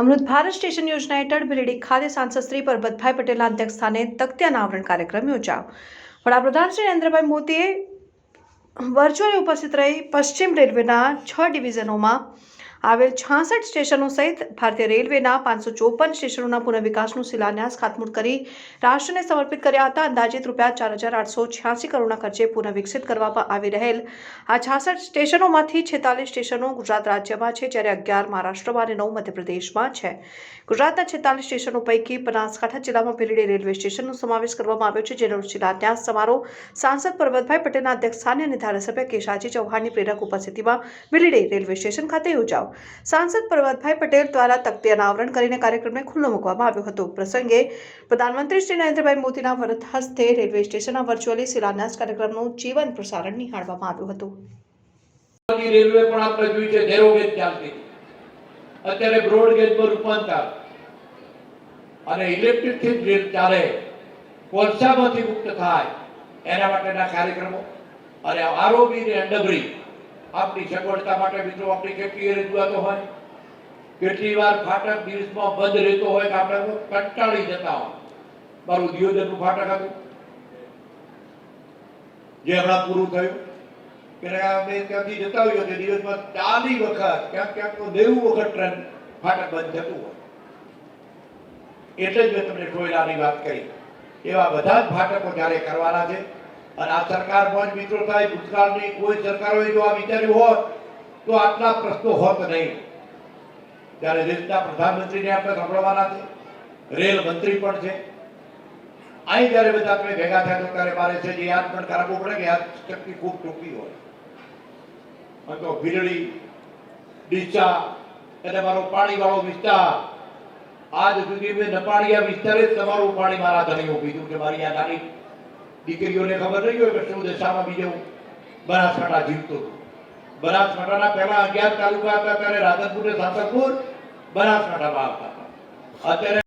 અમૃત Bharat station યોજના હેઠળ બિલડી ખાતે સાંસદ શ્રી પરબતભાઈ પટેલના અધ્યક્ષસ્થાને તખ્ત અનાવરણ કાર્યક્રમ યોજાયો. વડાપ્રધાન શ્રી નરેન્દ્રભાઈ મોદીએ વર્ચ્યુઅલી ઉપસ્થિત રહી પશ્ચિમ રેલવેના છ ડિવિઝનોમાં આવેલ છાસઠ સ્ટેશનો સહિત ભારતીય રેલવેના પાંચસો ચોપન સ્ટેશનોના પુનઃવિકાસનું શિલાન્યાસ ખાતમુહૂર્ત કરી રાષ્ટ્રને સમર્પિત કર્યા હતા. અંદાજિત રૂપિયા ચાર હજાર આઠસો છ્યાસી કરોડના ખર્ચે પુનઃવિકસિત કરવામાં આવી રહેલ આ છાસઠ સ્ટેશનોમાંથી છેતાલીસ સ્ટેશનો ગુજરાત રાજ્યમાં છે, જ્યારે અગિયાર મહારાષ્ટ્રમાં અને નવ મધ્યપ્રદેશમાં છે. ગુજરાતના છેતાલીસ સ્ટેશનો પૈકી બનાસકાંઠા જિલ્લામાં ભીલડી રેલવે સ્ટેશનનો સમાવેશ કરવામાં આવ્યો છે, જેનો શિલાન્યાસ સમારોહ સાંસદ પરબતભાઈ પટેલના અધ્યક્ષસ્થાને અને ધારાસભ્ય કેશાજી ચૌહાણની પ્રેરક ઉપસ્થિતિમાં ભીલડી રેલવે સ્ટેશન ખાતે યોજાયો. સાંસદ પરબતભાઈ પટેલ દ્વારા તકતી અનાવરણ કરીને કાર્યક્રમને ખુલ્લો મૂકવામાં આવ્યો હતો. પ્રસંગે પ્રધાનમંત્રી શ્રી નરેન્દ્રભાઈ મોદીના વરદ હસ્તે રેલવે સ્ટેશનના વર્ચ્યુઅલી શિલાન્યાસ કાર્યક્રમનું જીવન પ્રસારણ નિહાળવામાં આવ્યું હતું. રેલવે પણ આપણે જોયું છે નેરો ગેજ ચાલતી. અત્યારે બ્રોડ ગેજ પર રૂપાંતર. અને ઇલેક્ટ્રિકથી જ રેલ ચાલે. કોલસામાંથી મુક્ત થાય. એના માટેના કાર્યક્રમો. અને આરોબી ને અંડબરી આપણી સગવડતા માટે મિત્રો આપણી કેટલી રજૂઆતો હોય? કેટલી વાર ફાટક દિવસમાં બંધ રહેતો હોય કે આપણે કંટાળી જતા હોય? મારું દિયોદરનું ફાટક હતું. જે હમણાં પૂરું થયું. કે અમે ત્યાંથી જતા હોઈએ તો દિવસમાં ચાલી વખત, ક્યાંક ક્યાંક તો વખત ટ્રેન ફાટક બંધ થતું હોય. એટલે જ મેં તમને ટોયલાની વાત કરી. એવા બધા જ ફાટકો જ્યારે કરવાના છે અને આ સરકાર પણ મિત્રો થાય ગુજરાતની કોઈ સરકારોએ જો આ વિચાર્યું હોત, તો આટલા પ્રશ્નો હોત નહીં. ત્યારે દેશના પ્રધાનમંત્રીને આપણે સાંભળવાના છે. રેલ મંત્રી પણ છે. અહીં જ્યારે બધા આપણે ભેગા થયા તો ત્યારે મારે છે જે યાદ પણ કરાવવું પડે કે યાદ શક્તિ ખૂબ ટૂંકી હોય. તો ભીરડી, ડીચા એટલે મારો પાણીવાળો વિસ્તાર. આજ સુધી મેં નપાળિયા વિસ્તારે જ તમારું પાણી મારા ધણીઓ પીધું કે મારી આ નાની દીકરીઓને ખબર નહીં હોય કે શું દશામાં બીજો બનાસકાંઠા જીતતો હતો. બનાસકાંઠાના પહેલા અગિયાર તાલુકા હતા, ત્યારે રાધનપુર ને સાતરપુર બનાસકાંઠામાં આવતા હતા. અત્યારે